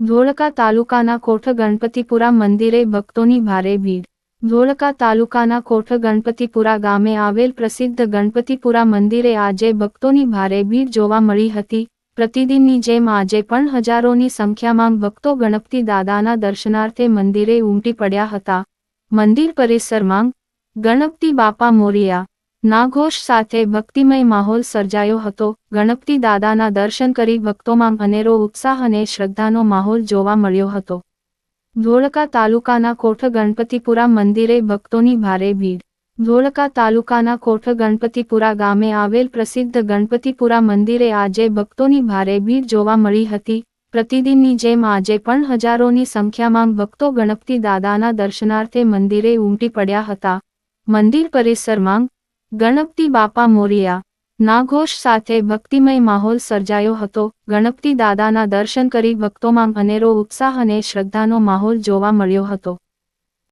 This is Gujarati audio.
ધોળકા તાલુકાના કોઠ ગણપતિપુરા મંદિરે ભક્તોની ભારે ભીડ. ધોળકા તાલુકાના કોઠ ગણપતિપુરા ગામે આવેલ પ્રસિદ્ધ ગણપતિપુરા મંદિરે આજે ભક્તોની ભારે ભીડ જોવા મળી હતી. પ્રતિદિનની જેમ આજે પણ હજારોની સંખ્યામાં ભક્તો ગણપતિ દાદાના દર્શનાર્થે મંદિરે ઉમટી પડ્યા હતા. મંદિર પરિસરમાં ગણપતિ બાપા મોરિયા નાઘોષ સાથે ભક્તિમય માહોલ સર્જાયો હતો. ગણપતિ દાદાના દર્શન કરી ભક્તોમાં અનેરો ઉત્સાહ અને શ્રદ્ધાનો માહોલ જોવા મળ્યો હતો. ધોળકા તાલુકાના કોઠ ગણપતિપુરા મંદિરે ભક્તોની ભારે ભીડ. ધોળકા તાલુકાના કોઠ ગણપતિપુરા ગામે આવેલ પ્રસિદ્ધ ગણપતિપુરા મંદિરે આજે ભક્તોની ભારે ભીડ જોવા મળી હતી. પ્રતિદિનની જેમ આજે પણ હજારોની સંખ્યામાં ભક્તો ગણપતિ દાદાના દર્શનાર્થે મંદિરે ઉમટી પડ્યા હતા. મંદિર પરિસરમાં ગણપતિ બાપા મોરિયા નાઘોષ સાથે ભક્તિમય માહોલ સર્જાયો હતો. ગણપતિ દાદાના દર્શન કરી ભક્તોમાં અનેરો ઉત્સાહ અને શ્રદ્ધાનો માહોલ જોવા મળ્યો હતો.